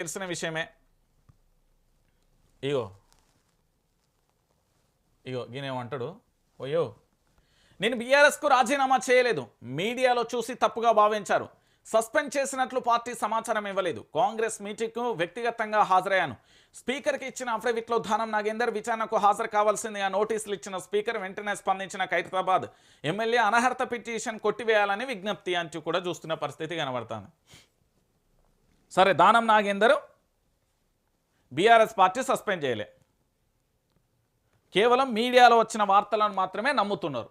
తెలిసిన విషయమే. ఇగో. ఇగో ఈయనేమంటాడు ఓయో. నేను బీఆర్ఎస్కు రాజీనామా చేయలేదు. మీడియాలో చూసి తప్పుగా భావించారు. సస్పెండ్ చేసినట్లు పార్టీ సమాచారం ఇవ్వలేదు. కాంగ్రెస్ మీటింగ్కు వ్యక్తిగతంగా హాజరయ్యాను. స్పీకర్కి ఇచ్చిన అఫిడవిట్లో ధానం నాగేందర్ విచారణకు హాజరు కావాల్సిందిగా నోటీసులు ఇచ్చిన స్పీకర్ వెంటనే స్పందించిన ఖైరతాబాద్ ఎమ్మెల్యే అనర్హత పిటిషన్ కొట్టివేయాలని విజ్ఞప్తి అంటూ కూడా చూస్తున్న పరిస్థితి కనబడుతుంది. సరే Danam Nagender BRS party suspend చేయలే. కేవలం మీడియాలో వచ్చిన వార్తలను మాత్రమే నమ్ముతున్నారు.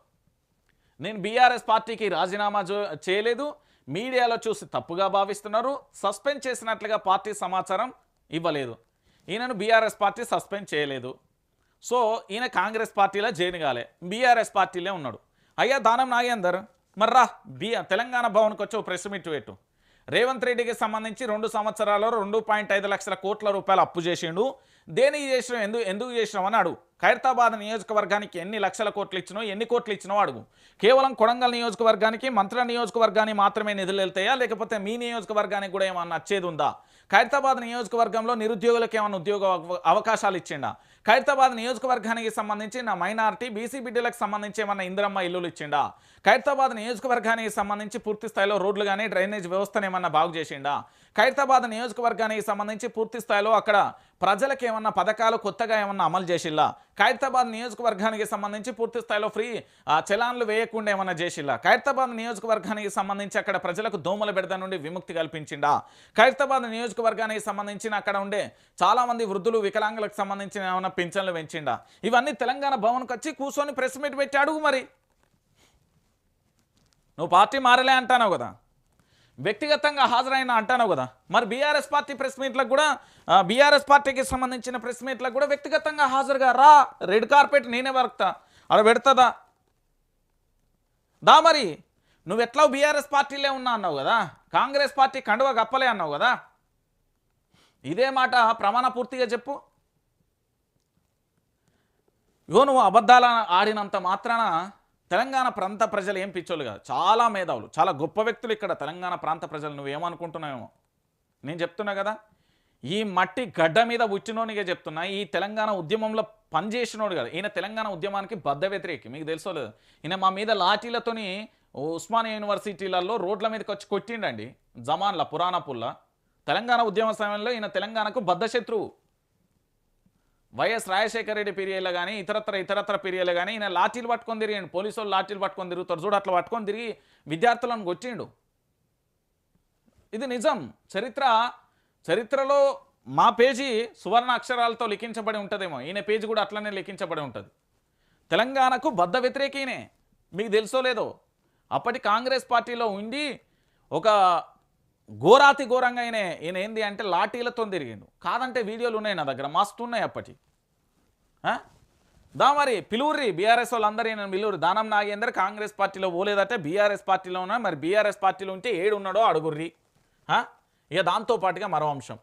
నేను బీఆర్ఎస్ పార్టీకి రాజీనామా చేయలేదు. మీడియాలో చూసి తప్పుగా భావిస్తున్నారు. సస్పెండ్ చేసినట్లుగా పార్టీ సమాచారం ఇవ్వలేదు. ఈయనను బీఆర్ఎస్ పార్టీ సస్పెండ్ చేయలేదు. సో ఈయన కాంగ్రెస్ పార్టీలో జైన్ కాలే. బీఆర్ఎస్ పార్టీలే ఉన్నాడు. అయ్యా దానం నాగేందర్. మర్రా బి తెలంగాణ భవన్కి వచ్చి ప్రెస్ మీట్ పెట్టు. రేవంత్ రెడ్డికి సంబంధించి రెండు సంవత్సరాల్లో రెండు పాయింట్ ఐదు లక్షల కోట్ల రూపాయలు అప్పు చేసిండు. దేనికి చేసినావు? ఎందుకు ఎందుకు చేసినావు? అని అడుగు. ఖైరతాబాద్ నియోజకవర్గానికి ఎన్ని లక్షల కోట్లు ఇచ్చినో ఎన్ని కోట్లు ఇచ్చినో అడుగు. కేవలం కొడంగల్ నియోజకవర్గానికి మంత్ర నియోజకవర్గానికి మాత్రమే నిధులు వెళ్తాయా? లేకపోతే మీ నియోజకవర్గానికి కూడా ఏమన్నా వచ్చేది ఉందా? ఖైరతాబాద్ నియోజకవర్గంలో నిరుద్యోగులకు ఏమైనా ఉద్యోగ అవ- అవకాశాలు ఇచ్చిండా? ఖైరతాబాద్ నియోజకవర్గానికి సంబంధించి నా మైనార్టీ బీసీ బిడ్డలకు సంబంధించి ఏమన్నా ఇందిరమ్మ ఇల్లులు ఇచ్చిండా? ఖైరతాబాద్ నియోజకవర్గానికి సంబంధించి పూర్తి స్థాయిలో రోడ్లు కానీ డ్రైనేజ్ వ్యవస్థను ఏమన్నా బాగు చేసిండా? ఖైరతాబాద్ నియోజకవర్గానికి సంబంధించి పూర్తి స్థాయిలో అక్కడ ప్రజలకు ఏమన్నా పథకాలు కొత్తగా ఏమన్నా అమలు చేసిల్లా? ఖైరతాబాద్ నియోజకవర్గానికి సంబంధించి పూర్తి స్థాయిలో ఫ్రీ ఆ, చలాన్లు వేయకుండా ఏమన్నా చేసిల్లా? ఖైరతాబాద్ నియోజకవర్గానికి సంబంధించి అక్కడ ప్రజలకు దోమల బెడద నుండి విముక్తి కల్పించిండా? ఖైరతాబాద్ నియోజకవర్గానికి సంబంధించిన అక్కడ ఉండే చాలామంది వృద్ధులు వికలాంగులకు సంబంధించిన ఏమన్నా పింఛన్లు పెంచిండా? ఇవన్నీ తెలంగాణ భవన్కి వచ్చి కూర్చొని ప్రెస్ మీట్ పెట్టి అడుగు మరి. నువ్వు పార్టీ మారలే అంటానావు కదా. వ్యక్తిగతంగా హాజరైన అంటాను కదా. మరి బీఆర్ఎస్ పార్టీ ప్రెస్ మీట్లకు కూడా బీఆర్ఎస్ పార్టీకి సంబంధించిన ప్రెస్ మీట్లకు కూడా వ్యక్తిగతంగా హాజరుగా రా. రెడ్ కార్పెట్ నేనే వరకుతా. అలా పెడతదా? దా మరి. నువ్వు ఎట్లా బీఆర్ఎస్ పార్టీలే ఉన్నా అన్నావు కదా. కాంగ్రెస్ పార్టీ కండువ గప్పలే అన్నావు కదా. ఇదే మాట ప్రమాణ పూర్తిగా చెప్పు. ఇగో నువ్వు అబద్ధాల ఆడినంత మాత్రాన తెలంగాణ ప్రాంత ప్రజలు ఏం పిచ్చోళ్ళు కాదు. చాలా మేధావులు చాలా గొప్ప వ్యక్తులు ఇక్కడ తెలంగాణ ప్రాంత ప్రజలు. నువ్వేమనుకుంటున్నావేమో నేను చెప్తున్నా కదా? ఈ మట్టి గడ్డ మీద ఉచ్చినోనిగా చెప్తున్నా. ఈ తెలంగాణ ఉద్యమంలో పనిచేసినోడు కదా. ఈయన తెలంగాణ ఉద్యమానికి బద్ద వ్యతిరేకి మీకు తెలుసో లేదు? ఈయన మా మీద లాఠీలతోని ఉస్మానియా యూనివర్సిటీలలో రోడ్ల మీదకి వచ్చి కొట్టిండండి. జమాన్ల పురాణపుల్ల తెలంగాణ ఉద్యమ సమయంలో ఈయన తెలంగాణకు బద్ధ శత్రువు వైఎస్ రాజశేఖర రెడ్డి పీరియడ్లో కానీ ఇతరత్ర ఇతరత్ర పీరియడ్లో కానీ ఈయన లాఠీలు పట్టుకొని తిరిగిండు. పోలీసు వాళ్ళు లాఠీలు పట్టుకొని తిరుగుతారు చూడు అట్లా పట్టుకొని తిరిగి విద్యార్థులను కొట్టిండు. ఇది నిజం. చరిత్ర చరిత్రలో మా పేజీ సువర్ణ అక్షరాలతో లిఖించబడి ఉంటుందేమో. ఈయన పేజీ కూడా అట్లనే లిఖించబడి ఉంటుంది. తెలంగాణకు బద్ద వ్యతిరేకీనే మీకు తెలుసో లేదో? అప్పటి కాంగ్రెస్ పార్టీలో ఉండి ఒక ఘోరాతి ఘోరంగా ఈయన ఈయన ఏంది అంటే లాఠీలతో తిరిగిండు. కాదంటే వీడియోలు ఉన్నాయి నా దగ్గర మస్తు ఉన్నాయి అప్పటి. దా మరి పిలువురి బీఆర్ఎస్ వాళ్ళందరూ ఈయన పిలువురు దానం నాగేందర్ కాంగ్రెస్ పార్టీలో పోలేదంటే బీఆర్ఎస్ పార్టీలో ఉన్నా మరి బీఆర్ఎస్ పార్టీలో ఉంటే ఏడు ఉన్నాడో అడుగుర్రి ఇక దాంతో పాటుగా మరో అంశం.